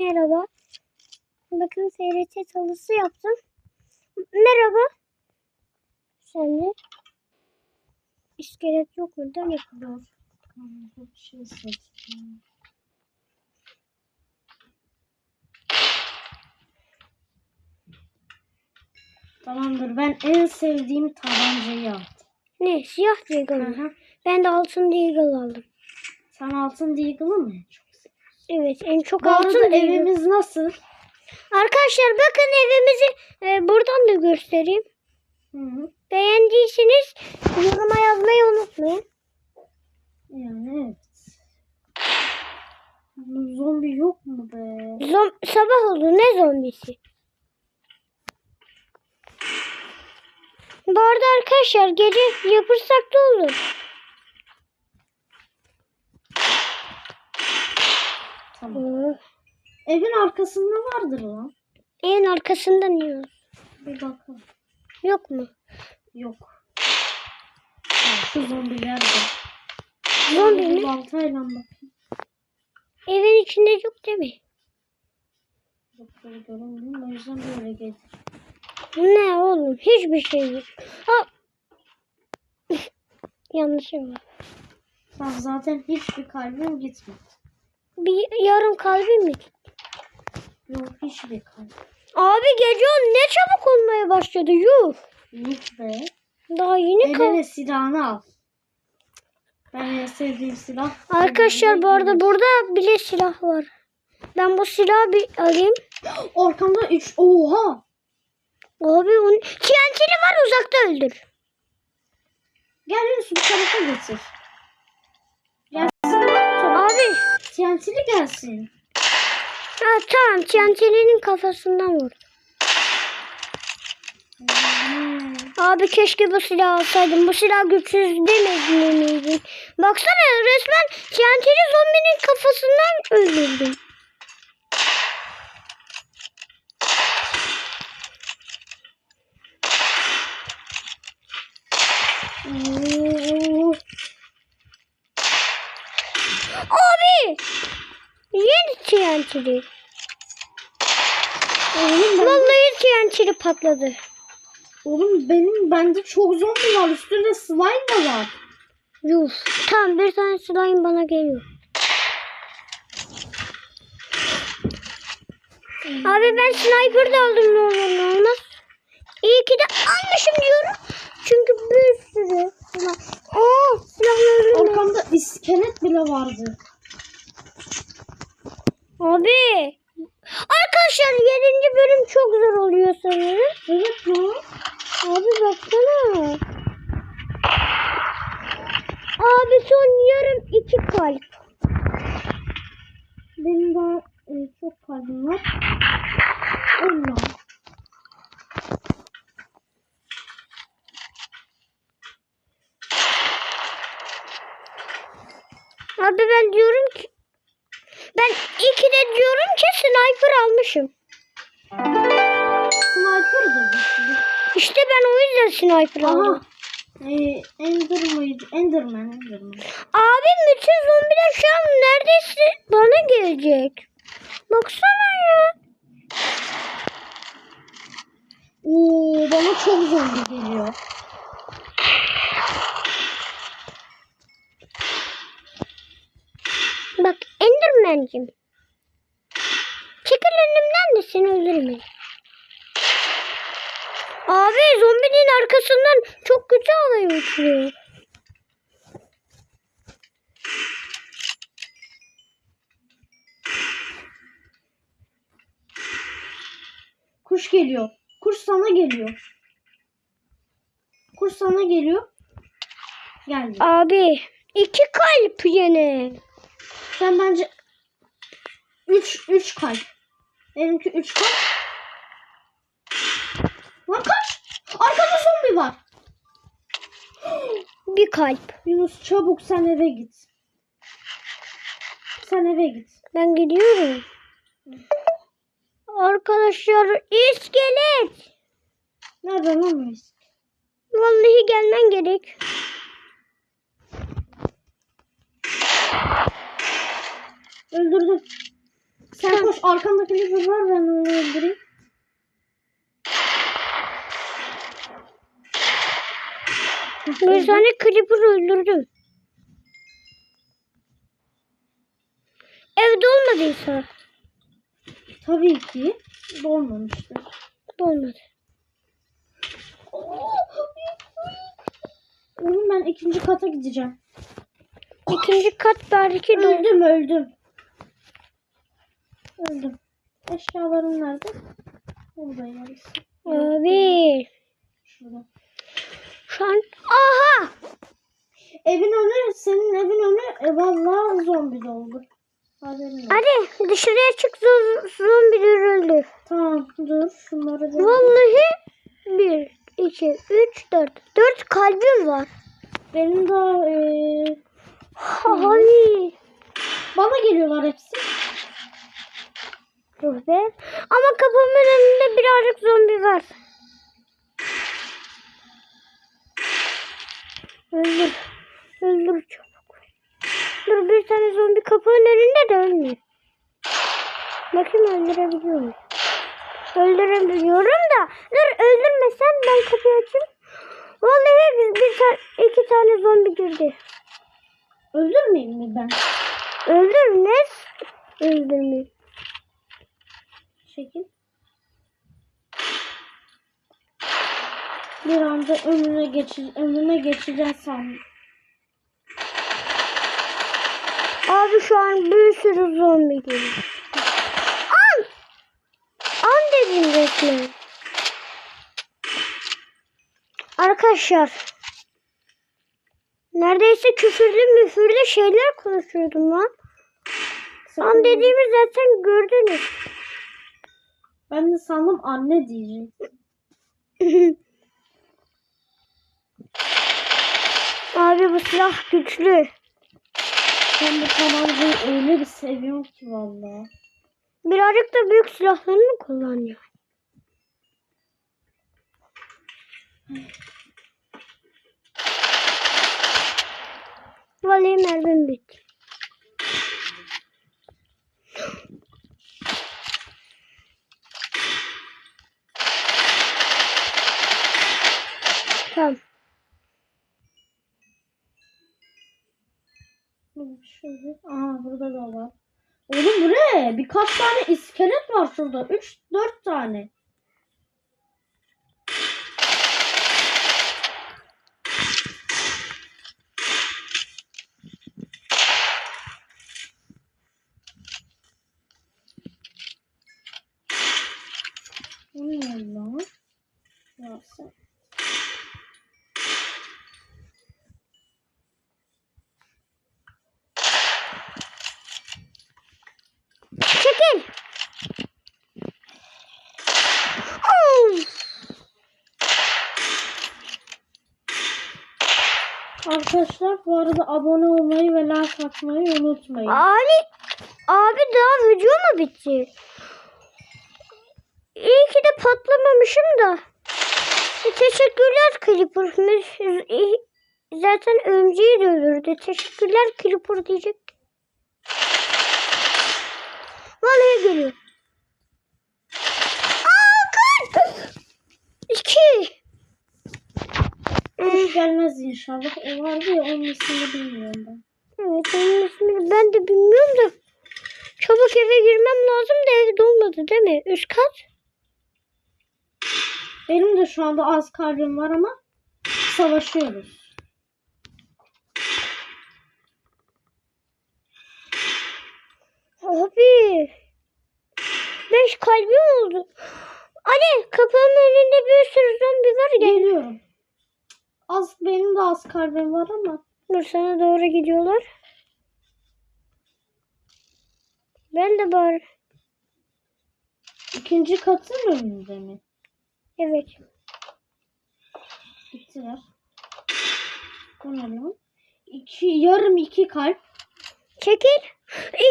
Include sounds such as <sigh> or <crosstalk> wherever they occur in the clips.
Merhaba. Bakın SRT çalısı yaptım. Merhaba. Sen de. İskelet yok mu? Ne kadar? Bir şey seçtim. Tamamdır. Ben en sevdiğim tabancayı yaptım. Ne? Siyah deagle mı? Ben de altın deagle aldım. Sen altın deagle'ı mı çok? Evet en çok Bu altın arada evimiz nasıl? Arkadaşlar bakın evimizi e, buradan da göstereyim. Hı hı. Beğendiyseniz yoruma yazmayı unutmayın. Yani evet. Bu Zombi yok mu be? Zom sabah oldu ne zombisi? Bu arada arkadaşlar gece yapırsak da olur. Tamam. Ee, Evin arkasında vardır lan. En arkasından yiyoruz. Bir bakalım. Yok mu? Yok. Ha, şu zombiler de. Zombi mi? Baltayla bakayım. Evin içinde yok değil mi? Yok böyle görünmüyor. O yüzden böyle gelir. Ne oğlum? Hiçbir şey yok. Ha. <laughs> Yanlışım var. Bak zaten hiçbir kalbim gitmedi. Bir yarım kalbim mi? Yok hiçbir kalbim. Abi gece ne çabuk olmaya başladı. Yuh. Yok be. Daha yeni kal. Eline silahını al. Ben en sevdiğim silah. Arkadaşlar bu arada burada bile silah var. Ben bu silahı bir alayım. Arkamda 3. Oha. Abi onun TNT'li var uzakta öldür. Gel Yunus bu tarafa getir. Gelsin. Abi TNT'li gelsin. ha, tamam TNT'linin kafasından vur. Hmm. Abi keşke bu silahı alsaydım. Bu silah güçsüz demedin miydin? Baksana resmen TNT'li zombinin kafasından öldürdüm. Oo. Yeni TNT'li. Vallahi TNT'li patladı. oğlum benim bende çok zombi var. Üstünde slime da var. Yuh. Tamam bir tane slime bana geliyor. Abi ben sniper de aldım ne olur ne olmaz. İyi ki de almışım diyorum. Çünkü bir sürü. Oo silahlarım. Arkamda iskelet bile vardı. Abi. Arkadaşlar 7. bölüm çok zor oluyor sanırım. Evet lan. Abi baksana. Abi son yarım iki kalp. Benim daha e, çok kalbim var. Allah. Abi ben diyorum ki ben iki de diyorum ki sniper almışım. Sniper da gitti. İşte ben o yüzden sniper Aha. aldım. E, Ender mıydı? Enderman, Enderman. Abi bütün zombiler şu an neredeyse bana gelecek. Baksana ya. Oo, bana çok zombi geliyor. Bak Enderman'cim. Çekil önümden de seni öldürürüm. Abi zombinin arkasından çok kötü alay uçuyor. Kuş geliyor. Kuş sana geliyor. Kuş sana geliyor. Geldi. Abi iki kalp yine. Sen bence 3 3 kalp. Benimki 3 kalp. Lan kaç. Arkada zombi var. <gasps> Bir kalp. Yunus çabuk sen eve git. Sen eve git. Ben gidiyorum. Arkadaşlar iskelet. Nerede lan? Vallahi gelmen gerek. Öldürdüm. Sen koş arkamdaki bir var ben onu öldüreyim. Bir tane creeper öldürdüm. Evde olmadıysa. Tabii ki dolmamıştır. Olmadı. Oğlum ben ikinci kata gideceğim. İkinci kat belki Öldüm öldüm. Öldüm. Eşyalarım nerede? Burada yarısı. Abi. Şurada. Şu an aha Evin önü, senin evin önü e, vallahi zombi doldu. Hadi dışarıya çık zo- zombiler öldü. Tamam dur şunları bir... Vallahi bir, iki, üç, dört. Dört kalbim var. Benim de e, Ay. bana geliyorlar hepsi. Dur be. Ama kapımın önünde birazcık zombi var. Öldür. Öldür çabuk. Dur bir tane zombi kapının önünde de ölmüyor. Bakayım öldürebiliyor muyum? Öldürebiliyorum da. Dur öldürmesem ben kapıyı açayım. Vallahi bir ta- iki tane zombi girdi. Öldürmeyeyim mi ben? Öldür ne? Öldürmeyeyim. Çekil. Bir anda önüne geçi önüne geçeceğim sandım. Abi şu an bir sürü zombi geliyor. An! An dedim resmen. Arkadaşlar. Neredeyse küfürlü müfürlü şeyler konuşuyordum lan. An dediğimi zaten gördünüz. Sandım anne diyecek. <laughs> Abi bu silah güçlü. Ben bu tabancayı öyle bir seviyorum ki vallahi. Birazcık da büyük silahlarını kullanıyor. Vallahi mermim bitti. Tamam. Şöyle. Aa burada da var. Oğlum bu ne? Birkaç tane iskelet var şurada. 3 4 tane. Bu ne lan? Ya sen. Çekil. Of. Arkadaşlar bu arada abone olmayı ve like atmayı unutmayın. Abi, abi daha video mu bitti? İyi ki de patlamamışım da. E, teşekkürler Creeper. Zaten ömceyi de öldürdü. Teşekkürler Creeper diyecek. Vallahi geliyor. Aa kaç! İki. Hoş gelmez inşallah. O vardı ya onun ismini bilmiyorum ben. Evet onun ismini ben de bilmiyorum da. Çabuk eve girmem lazım da evde olmadı değil mi? Üst kat. Benim de şu anda az kalbim var ama savaşıyoruz. Abi. Beş kalbim oldu. Ali kapının önünde bir sürü zombi var. Gel. Geliyorum. Az benim de az kalbim var ama Dur sana doğru gidiyorlar. Ben de bari. ikinci katın önünde mi? Evet. Gittiler. Bu ne lan? İki, yarım iki kalp. Çekil.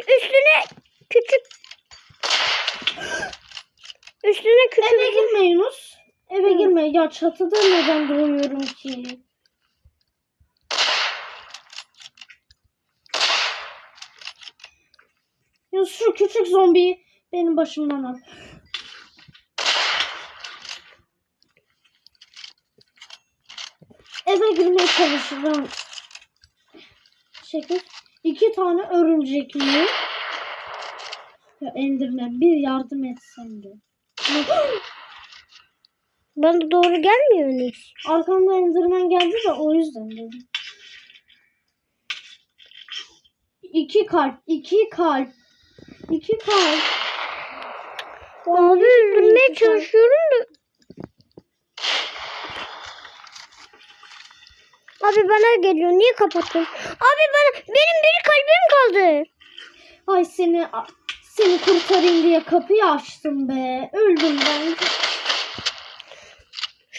Üstüne küçük. Üstüne küçük. Eve girme Yunus. Eve girme. Ya çatıda neden doğuyorum ki? Yunus şu küçük zombiyi benim başımdan al. Eve girmeye çalışıyorum. Şekil. İki tane örümcekli. Ya Enderman bir yardım etsen de. <gasps> Bana doğru gelmiyor ne? Arkamda Enderman geldi de o yüzden dedim. İki kalp, iki kalp, iki kalp. Abi öldürmeye çalışıyorum da. Abi bana geliyor. Niye kapattın? Abi bana benim bir kalbim kaldı. Ay seni seni kurtarayım diye kapıyı açtım be. Öldüm ben.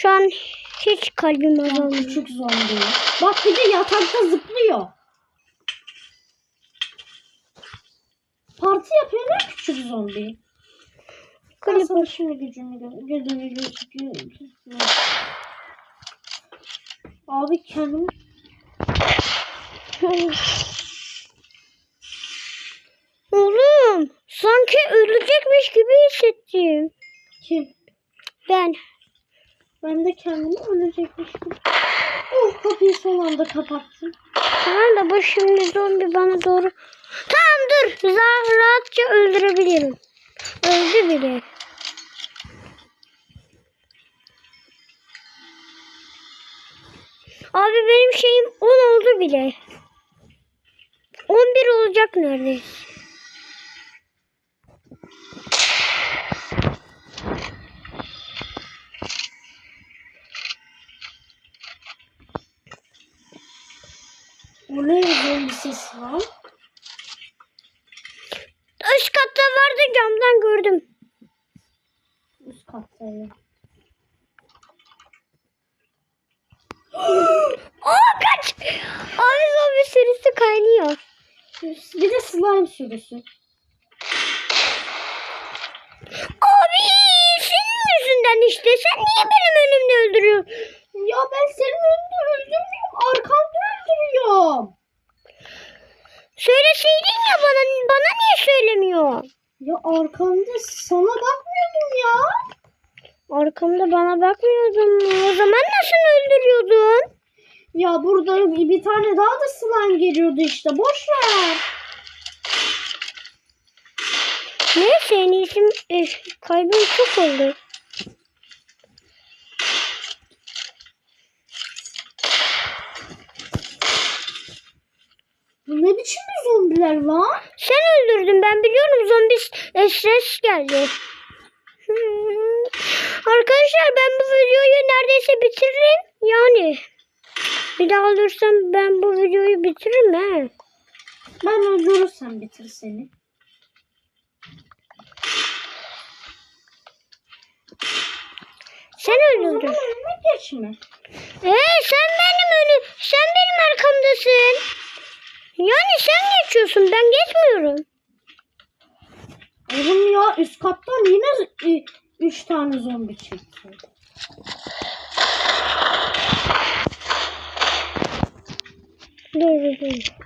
Şu an hiç kalbim azalmıyor. küçük zombi. Bak bir de yatakta zıplıyor. Parti yapıyor ne küçük zombi. Sana şimdi gücümü gö- gücümü gö- Abi kendim Oğlum sanki ölecekmiş gibi hissettim. kim? Ben. Ben de kendimi gibi. Oh kapıyı son anda kapattım. Tamam da bu şimdi zombi bana doğru. Tamam dur. Rahatça öldürebilirim. Öldü bile. Abi benim şeyim 10 oldu bile. 11 olacak neredeyse. Oraya zombi sesi var. Üst katta vardı camdan gördüm. Üst kattayım. Aa kaç! Abi zombi sürüsü kaynıyor. Bir de sürüsü. Abi senin yüzünden işte. Sen niye benim önümde öldürüyorsun? Ya ben senin önünde öldürmüyorum. Arkanda öldürüyorum. Söyleseydin ya bana. Bana niye söylemiyor? Ya arkamda sana bakmıyordum ya. Arkamda bana bakmıyordun? O zaman nasıl öldürüyordun? Ya burada bir bir tane daha da slime geliyordu işte. Boş ver. Neyse en iyisi e, kalbim çok oldu. Bu ne biçim bir zombiler lan? Sen öldürdün ben biliyorum zombi e, ses geldi. Hmm. Arkadaşlar ben bu videoyu neredeyse bitiririm. Yani bir daha olursam ben bu videoyu bitiririm he. Ben öldürürsem bitir seni. Sen öldürdün. önüme geçme. Ee sen benim önü, sen benim arkamdasın. Yani sen geçiyorsun, ben geçmiyorum. Oğlum ya üst kattan yine e, üç tane zombi çıktı. Dur dur dur.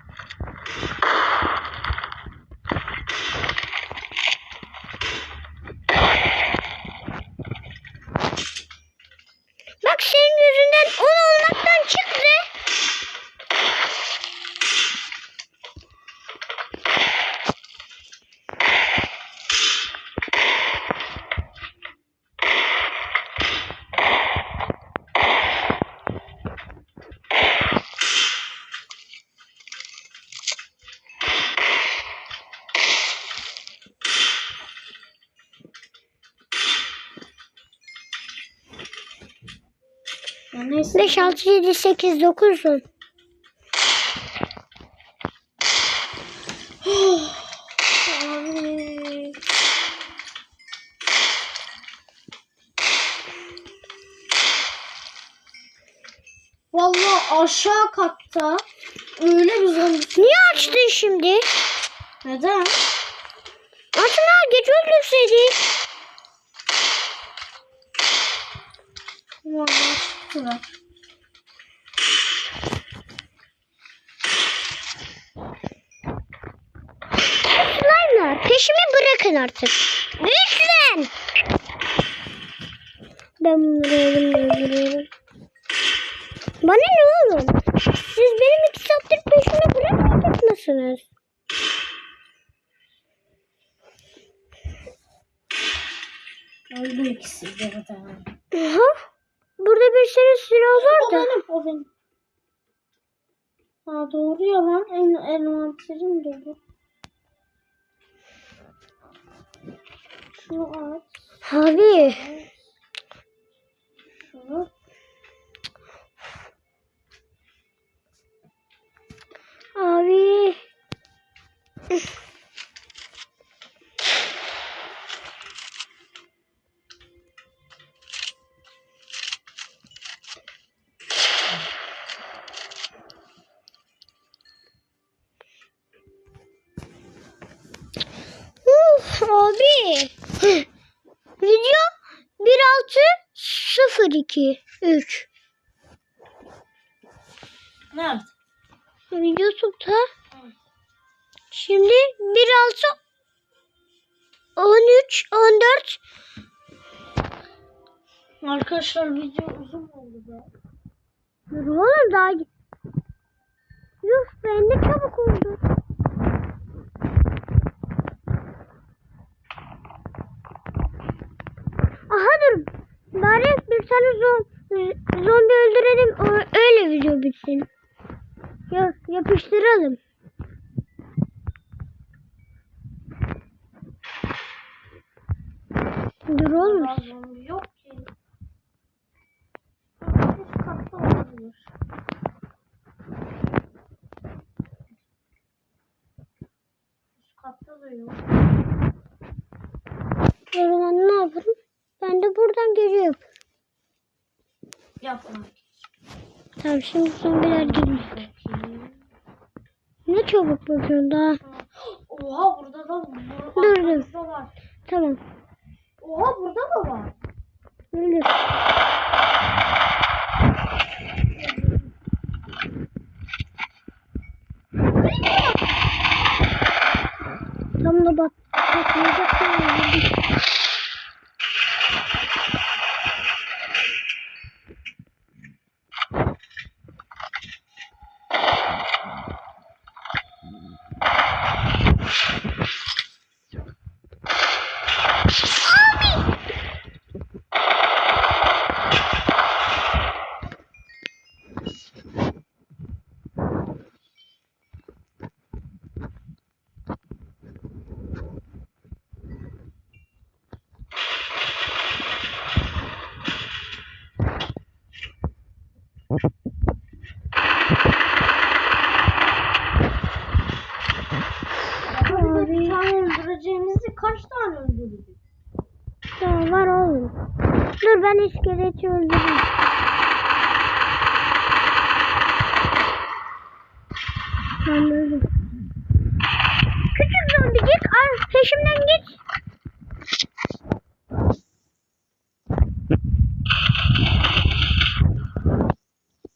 Bak senin yüzünden 10 olmaktan çıktı. Ya neyse. 5, 6, 7, 8, 9, 10. Abi. Vallahi aşağı katta öyle bir zombi. Niye açtın şimdi? Neden? Açma geç öldürseydik. Vallahi çıktılar. Slime'lar Güçlen artık. Güçlen. Ben bunları öldürüyorum. Bana ne oğlum? Siz benim iki saattir peşime bırakmayacak mısınız? Öldü ikisi birden. Aha. Bir sürü silah O var da. benim, o benim. Ha doğru ya lan. En, envanterim dolu. Şunu at. Abi. Şunu. Abi. Abi. Video 1602 3 Nerede? YouTube'da şimdi 16 13 14 Arkadaşlar video uzun oldu be. Dur oğlum daha git. Yuh ben de çabuk oldu. Aha dur. Bari bir tane zom zombi öldürelim öyle video bitsin. Yok yapıştıralım. Dur. Lazım yok ki. O zaman ne yaparım? Ben de buradan geliyorum. Yapma. Tamam şimdi zombiler. Bakayım. Ne çabuk bakıyorsun daha. Oha burada da var. Dur, dur. Var. Tamam. Oha burada da var. Öyle. Tam da bak. Bakmayacak Burada bir tane öldüreceğimizi kaç tane öldürdük? Tamam var oğlum. Dur ben iskeleti öldüreyim. Öldüm. Küçük zombicik al peşimden git.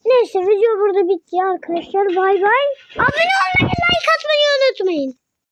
Neyse video burada bitti arkadaşlar. Bay bay. Abone olmayı, like atmayı unutmayın.